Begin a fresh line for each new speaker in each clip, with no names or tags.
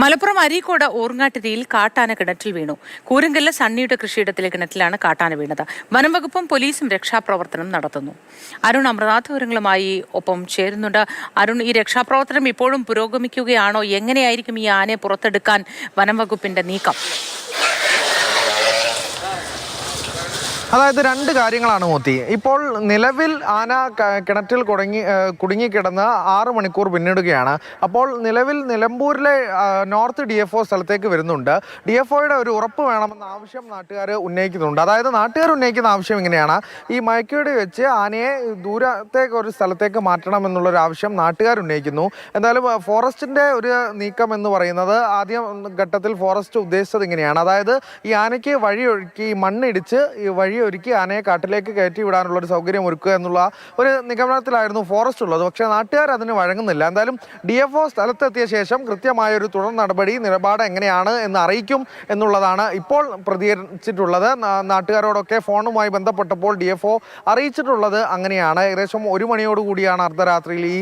മലപ്പുറം അരീക്കോട് ഓർങ്ങാട്ടിരിയിൽ കാട്ടാന കിണറ്റിൽ വീണു. കൂരങ്കല്ല സണ്ണിയുടെ കൃഷിയിടത്തിലെ കിണറ്റിലാണ് കാട്ടാന വീണത്. വനംവകുപ്പും പോലീസും രക്ഷാപ്രവർത്തനം നടത്തുന്നു. അരുൺ അമൃതാഥ് വിവരങ്ങളുമായി ഒപ്പം ചേരുന്നുണ്ട്. അരുൺ ഈ രക്ഷാപ്രവർത്തനം ഇപ്പോഴും പുരോഗമിക്കുകയാണോ? എങ്ങനെയായിരിക്കും ഈ ആനയെ പുറത്തെടുക്കാൻ വനംവകുപ്പിന്റെ നീക്കം?
അതായത് രണ്ട് കാര്യങ്ങളാണ് മോത്തി. ഇപ്പോൾ നിലവിൽ ആന കിണറ്റിൽ കുടങ്ങി കുടുങ്ങിക്കിടന്ന് ആറ് മണിക്കൂർ പിന്നിടുകയാണ്. അപ്പോൾ നിലവിൽ നിലമ്പൂരിലെ നോർത്ത് ഡി എഫ് ഒ സ്ഥലത്തേക്ക് വരുന്നുണ്ട്. ഡി എഫ് ഒയുടെ ഒരു ഉറപ്പ് വേണമെന്ന ആവശ്യം നാട്ടുകാർ ഉന്നയിക്കുന്നുണ്ട്. അതായത് നാട്ടുകാർ ഉന്നയിക്കുന്ന ആവശ്യം ഇങ്ങനെയാണ്. ഈ മയക്കേട് വെച്ച് ആനയെ ദൂരത്തേക്ക് ഒരു സ്ഥലത്തേക്ക് മാറ്റണം എന്നുള്ളൊരു ആവശ്യം നാട്ടുകാർ ഉന്നയിക്കുന്നു. എന്തായാലും ഫോറസ്റ്റിന്റെ ഒരു നീക്കം എന്ന് പറയുന്നത് ആദ്യം ഘട്ടത്തിൽ ഫോറസ്റ്റ് ഉദ്ദേശിച്ചത് ഇങ്ങനെയാണ്. അതായത് ഈ ആനയ്ക്ക് വഴിയൊഴുക്കി മണ്ണിടിച്ച് ഈ വഴിയൊരുക്കി ആനയെ കാട്ടിലേക്ക് കയറ്റി വിടാനുള്ള ഒരു സൗകര്യം ഒരുക്കുക എന്നുള്ള ഒരു നിഗമനത്തിലായിരുന്നു ഫോറസ്റ്റ് ഉള്ളത്. പക്ഷേ നാട്ടുകാർ അതിന് വഴങ്ങുന്നില്ല. എന്തായാലും ഡി എഫ് ഒ സ്ഥലത്തെത്തിയ ശേഷം കൃത്യമായ ഒരു തുടർ നടപടി നിലപാട് എങ്ങനെയാണ് എന്ന് അറിയിക്കും എന്നുള്ളതാണ് ഇപ്പോൾ പ്രതികരിച്ചിട്ടുള്ളത്. നാട്ടുകാരോടൊക്കെ ഫോണുമായി ബന്ധപ്പെട്ടപ്പോൾ ഡി എഫ് ഒ അറിയിച്ചിട്ടുള്ളത് അങ്ങനെയാണ്. ഏകദേശം ഒരു മണിയോടുകൂടിയാണ് അർദ്ധരാത്രിയിൽ ഈ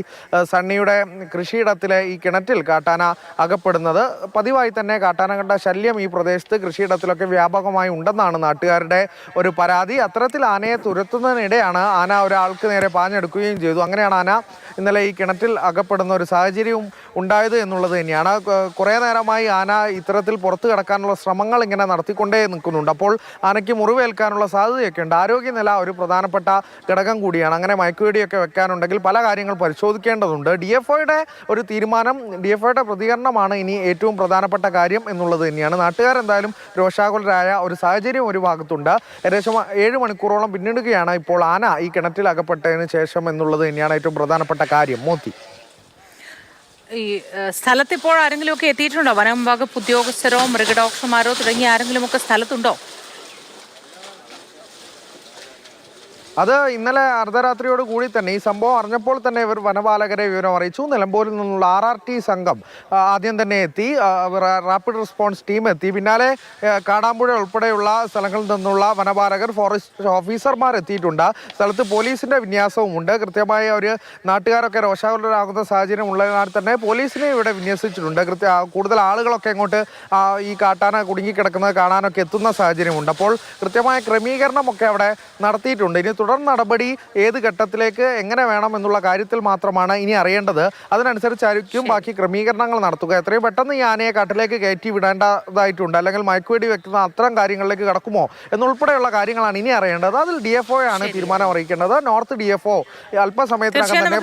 സണ്ണിയുടെ കൃഷിയിടത്തിലെ ഈ കിണറ്റിൽ കാട്ടാന അകപ്പെടുന്നത്. പതിവായി തന്നെ കാട്ടാന കണ്ട ശല്യം ഈ പ്രദേശത്ത് കൃഷിയിടത്തിലൊക്കെ വ്യാപകമായി ഉണ്ടെന്നാണ് നാട്ടുകാരുടെ ഒരു പരാതി. അത്തരത്തിൽ ആനയെ തുരത്തുന്നതിനിടെയാണ് ആന ഒരാൾക്ക് നേരെ പാഞ്ഞെടുക്കുകയും ചെയ്തു. അങ്ങനെയാണ് ആന ഇന്നലെ ഈ കിണറ്റിൽ അകപ്പെടുന്ന ഒരു സാഹചര്യവും ഉണ്ടായത് എന്നുള്ളത് തന്നെയാണ്. കുറേ നേരമായി ആന ഇത്തരത്തിൽ പുറത്തു കിടക്കാനുള്ള ശ്രമങ്ങൾ ഇങ്ങനെ നടത്തിക്കൊണ്ടേ നിൽക്കുന്നുണ്ട്. അപ്പോൾ ആനയ്ക്ക് മുറിവേൽക്കാനുള്ള സാധ്യതയൊക്കെ ഉണ്ട്. ആരോഗ്യനില ഒരു പ്രധാനപ്പെട്ട ഘടകം കൂടിയാണ്. അങ്ങനെ മയക്കുവെടിയൊക്കെ വെക്കാനുണ്ടെങ്കിൽ പല കാര്യങ്ങൾ പരിശോധിക്കേണ്ടതുണ്ട്. ഡി ഒരു തീരുമാനം ഡി പ്രതികരണമാണ് ഇനി ഏറ്റവും പ്രധാനപ്പെട്ട കാര്യം എന്നുള്ളത് തന്നെയാണ്. നാട്ടുകാരെന്തായാലും രോഷാകുലരായ ഒരു സാഹചര്യം ഒരു ഭാഗത്തുണ്ട്. ഏകദേശം ഏഴ് മണിക്കൂറോളം പിന്നിടുകയാണ് ഇപ്പോൾ ആന ഈ കിണറ്റിൽ അകപ്പെട്ടതിന് ശേഷം എന്നുള്ളത് തന്നെയാണ് ഏറ്റവും പ്രധാനപ്പെട്ട കാര്യം. മോത്തി
ഈ സ്ഥലത്ത് ഇപ്പോൾ ആരെങ്കിലും ഒക്കെ എത്തിയിട്ടുണ്ടോ? വനം വകുപ്പ് ഉദ്യോഗസ്ഥരോ മൃഗഡോക്ടർമാരോ തുടങ്ങിയ ആരെങ്കിലും ഒക്കെ സ്ഥലത്തുണ്ടോ?
അത് ഇന്നലെ അർദ്ധരാത്രിയോട് കൂടി തന്നെ ഈ സംഭവം അറിഞ്ഞപ്പോൾ തന്നെ ഇവർ വനപാലകരെ വിവരം അറിയിച്ചു. നിലമ്പൂരിൽ നിന്നുള്ള ആർ ആർ ടി സംഘം ആദ്യം തന്നെ എത്തി. റാപ്പിഡ് റെസ്പോൺസ് ടീം എത്തി. പിന്നാലെ കാടാമ്പുഴ ഉൾപ്പെടെയുള്ള സ്ഥലങ്ങളിൽ നിന്നുള്ള വനപാലകർ ഫോറസ്റ്റ് ഓഫീസർമാർ എത്തിയിട്ടുണ്ട്. സ്ഥലത്ത് പോലീസിന്റെ വിന്യാസവും ഉണ്ട് കൃത്യമായി ഒരു നാട്ടുകാരൊക്കെ രോഷാകുലരാകുന്ന സാഹചര്യം ഉള്ളതിനാൽ തന്നെ പോലീസിനെ ഇവിടെ വിന്യസിച്ചിട്ടുണ്ട്. കൃത്യ കൂടുതൽ ആളുകളൊക്കെ ഇങ്ങോട്ട് ഈ കാട്ടാന കുടുങ്ങിക്കിടക്കുന്നത് കാണാനൊക്കെ എത്തുന്ന സാഹചര്യമുണ്ട്. അപ്പോൾ കൃത്യമായ ക്രമീകരണമൊക്കെ അവിടെ നടത്തിയിട്ടുണ്ട്. ഇനി തുടർ നടപടി ഏത് ഘട്ടത്തിലേക്ക് എങ്ങനെ വേണം എന്നുള്ള കാര്യത്തിൽ മാത്രമാണ് ഇനി അറിയേണ്ടത്. അതിനനുസരിച്ചായിരിക്കും ബാക്കി ക്രമീകരണങ്ങൾ നടത്തുക. എത്രയും പെട്ടെന്ന് ഈ ആനയെ കാട്ടിലേക്ക് കയറ്റി വിടേണ്ടതായിട്ടുണ്ട്. അല്ലെങ്കിൽ മയക്കുവേടി വെക്കുന്ന അത്തരം കാര്യങ്ങളിലേക്ക് കടക്കുമോ എന്നുൾപ്പെടെയുള്ള കാര്യങ്ങളാണ് ഇനി അറിയേണ്ടത്. അതിൽ ഡി എഫ് ഒ ആണ് തീരുമാനം അറിയിക്കേണ്ടത്. നോർത്ത് ഡി എഫ് ഒ അല്പസമയത്തിനകം തന്നെ